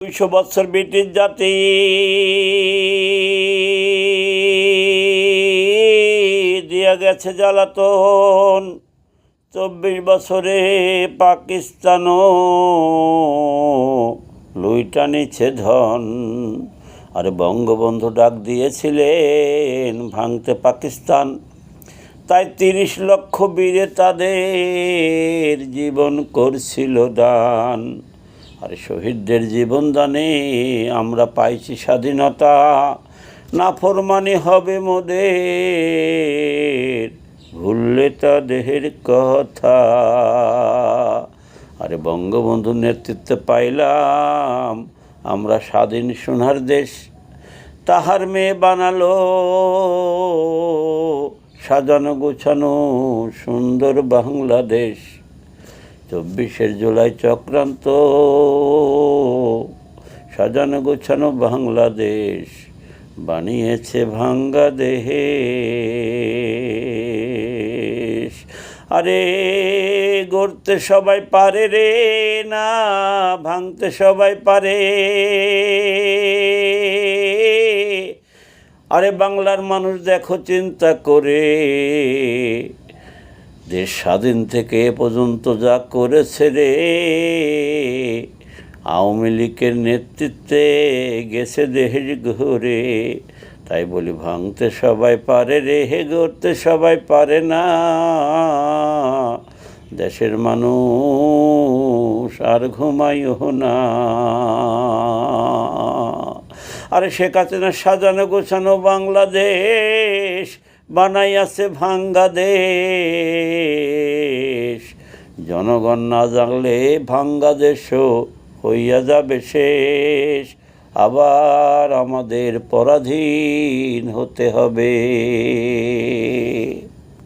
দুইশো বৎসর ব্রিটিশ জাতি। দিয়া গেছে জ্বালাতন। চব্বিশ বছরে পাকিস্তানও লুইটা নিচ্ছে ধন। আরে বঙ্গবন্ধু ডাক দিয়েছিলেন, ভাঙতে পাকিস্তান। তাই তিরিশ লক্ষ বীরে তাদের জীবন করছিল দান। আর শহীদদের জীবন দানে আমরা পাইছি স্বাধীনতা। না ফরমানি হবে মোদের, ভুললে তা দেহের কথা। আরে বঙ্গবন্ধুর নেতৃত্বে পাইলাম আমরা স্বাধীন সোনার দেশ। তাহার মেয়ে বানালো, সাজানো গোছানো সুন্দর বাংলাদেশ। চব্বিশের জুলাই চক্রান্ত। সাজানো গোছানো বাংলাদেশ বানিয়েছে ভাঙ্গা দেহে আরে, গড়তে সবাই পারে রে, না ভাঙতে সবাই পারে। আরে, বাংলার মানুষ দেখো, চিন্তা করে। দেশ স্বাধীন থেকে এ পর্যন্ত যা করেছে রে, আওয়ামী লীগের নেতৃত্বে গেছে দেশ ঘুরে। তাই বলি, ভাঙতে সবাই পারে রে, হে গড়তে সবাই পারে না। দেশের মানুষ আর ঘুমাইও না। আরে শেখ হাসিনা সাজানো গোছানো বাংলাদেশ বানাই আছে ভাঙ্গা দেশ জনগণ না জানলে ভাঙ্গা দেশও হইয়া যাবে শেষ। আবার আমাদের পরাধীন হতে হবে।